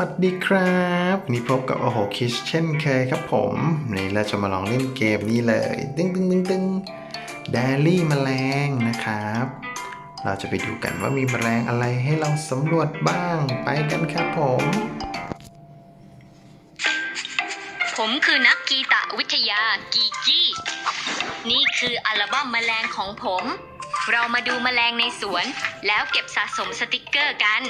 วัสดีครับนนี้พบกับโอโหคิชเช่นเคยครับผมนนี้เราจะมาลองเล่นเกมนี้เลย ตึ้งตึ้งตึ้งตึ้งเดลี่แมลงนะครับ เราจะไปดูกันว่ามีแมลงอะไรให้เราสำรวจบ้างไปกันครับผม ผมคือนักกีตะวิทยากีกี้นี่คืออัลบั้มแมลงของผม เรามาดูแมลงในสวน แล้วเก็บสะสมสติกเกอร์กัน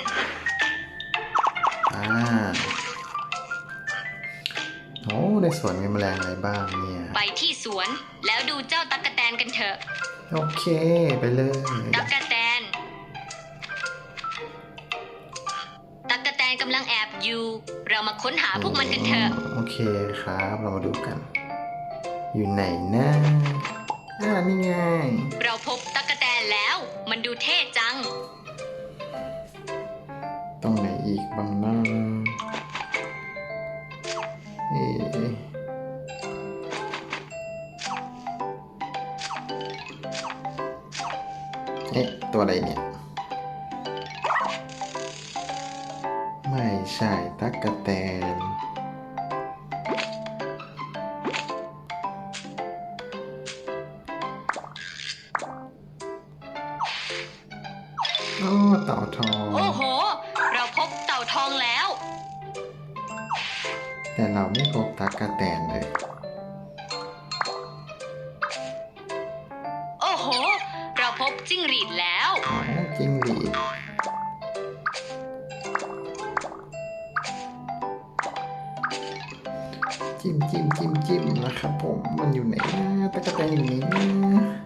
โอ้ในสวนมีแมลงอะไรบ้างเนี่ย ไปที่สวนแล้วดูเจ้าตั๊กแตนกันเถอะ โอเค ไปเลยตั๊กแตน ตั๊กแตนกำลังแอบอยู่ เรามาค้นหาพวกมันกันเถอะ โอเคครับ เรามาดูกัน อยู่ไหนนะอ่านี่ไง เราพบตั๊กแตนแล้ว มันดูเท่จังตรงไหน อีกบางนะเอ๊ะเอ๊ะ ตัวอะไรเนี่ย ไม่ใช่ตั๊กแตนโอ้เต่าทอง องแล้ว แต่เราไม่พบตั๊กแตนเลย โอ้โห เราพบจิ้งหรีดแล้ว อ๋อจริงดีจิ้มจิ้มจิ้มจิ้มนะครับผม มันอยู่ไหนนะตะกแตนอยู่ไหนนะ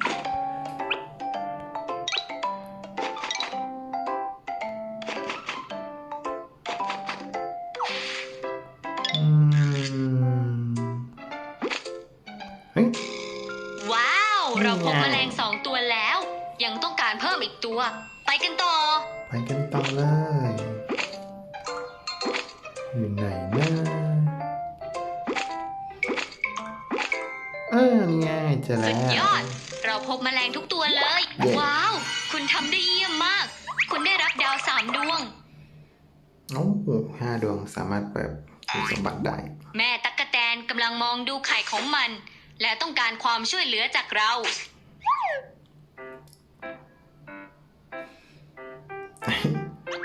ว้าวนี่ไงเราพบแมลงสองตัวแล้ว ยังต้องการเพิ่มอีกตัว ไปกันต่อ ไปกันต่อเลยอยู่ไหนนะเออนี่ไงเจอสุแล้ดวยอด เราพบแมลงทุกตัวเลยเย้ว้าว คุณทำได้เยี่ยมมาก คุณได้รับดาวสามดวงโอ้โหห้าดวงสามารถเปิดคุณสมบัติได้ แม่ตั๊กแตนกำลังมองดูไข่ของมัน และต้องการความช่วยเหลือจากเรา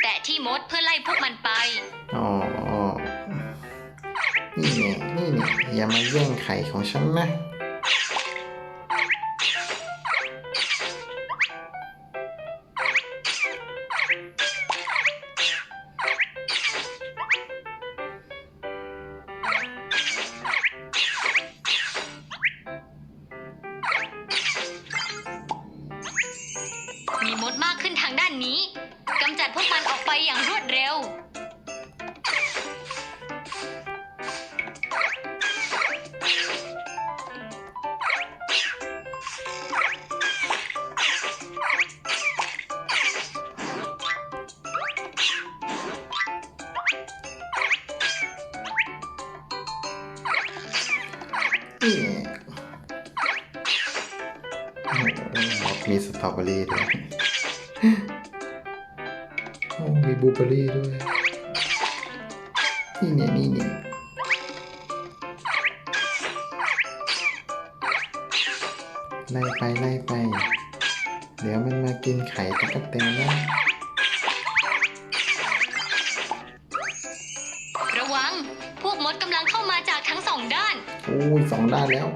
แต่ที่มดเพื่อไล่พวกมันไป อ๋อ นี่เนี่ยนี่เนี่ยอย่ามาแย่งไข่ของฉันนะ มีมดมากขึ้นทางด้านนี้กำจัดพวกมันออกไปอย่างรวดเร็ว มีสตรอเบอรี่ด้วย โอ้มีบลูเบอรี่ด้วย นี่เนี่ยนี่เนี่ยไล่ไปไล่ไป เดี๋ยวมันมากินไข่ตะกั่แตนนะระวัง พวกมดกำลังเข้ามาจากทั้งสองด้าน โอ้ยสองด้านแล้ว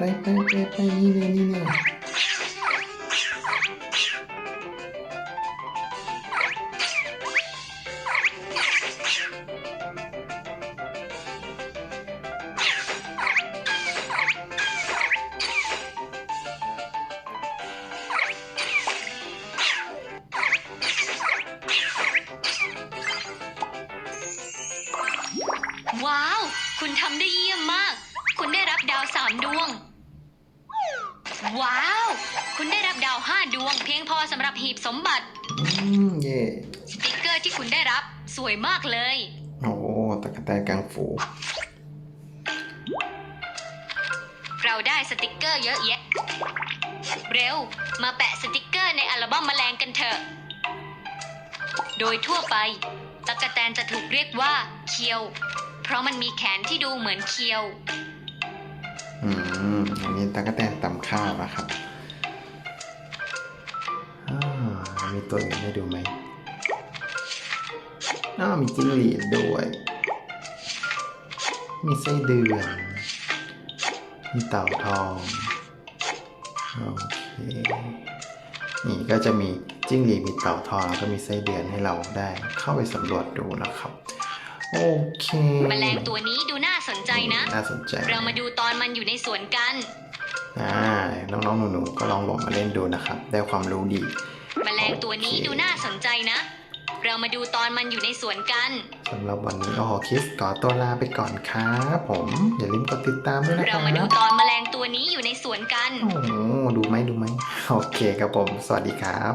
ไปไปไปไปนี่เลยนี่เลยว้าว คุณทำได้เยี่ยมมาก คุณได้รับดาวสามดวง ว้าว คุณได้รับดาวห้าดวง เพียงพอสำหรับหีบสมบัติ อืมเย่สติกเกอร์ที่คุณได้รับสวยมากเลย โอ้ตะกะแตนกลางฝูเราได้สติกเกอร์เยอะแยะ เร็ว มาแปะสติกเกอร์ในอัลบั้มแมลงกันเถอะ โดยทั่วไปตะกะแตนจะถูกเรียกว่าเคียว เพราะมันมีแขนที่ดูเหมือนเคียว อืมอันนี้ตะกะแตนตำข้าวนะครับมีตัวอื่นให้ดูไหมอ้ามีจิ้งหรีดด้วย มีไส้เดือน มีเต่าทอง โอเค นี่ก็จะมีจิ้งหรีดมีเต่าทองแล้วก็มีไส้เดือนให้เราได้เข้าไปสำรวจดูนะครับ โอเคแมลงตัวนี้ดูน่าสนใจนะ น่าสนใจ เรามาดูตอนมันอยู่ในสวนกันอ่าน้องๆหนูๆก็ลองโหลดมาเล่นดูนะครับ ได้ความรู้ดีแมลงตัวนี้ดูน่าสนใจนะ เรามาดูตอนมันอยู่ในสวนกันสำหรับวันนี้โอ้โหคิสขอตัวลาไปก่อนครับผม อย่าลืมกดติดตามด้วยนะคเรารับมาดูตอนแมลงตัวนี้อยู่ในสวนกัน โอ้โหดูไหมดูไหมโอเคครับผม สวัสดีครับ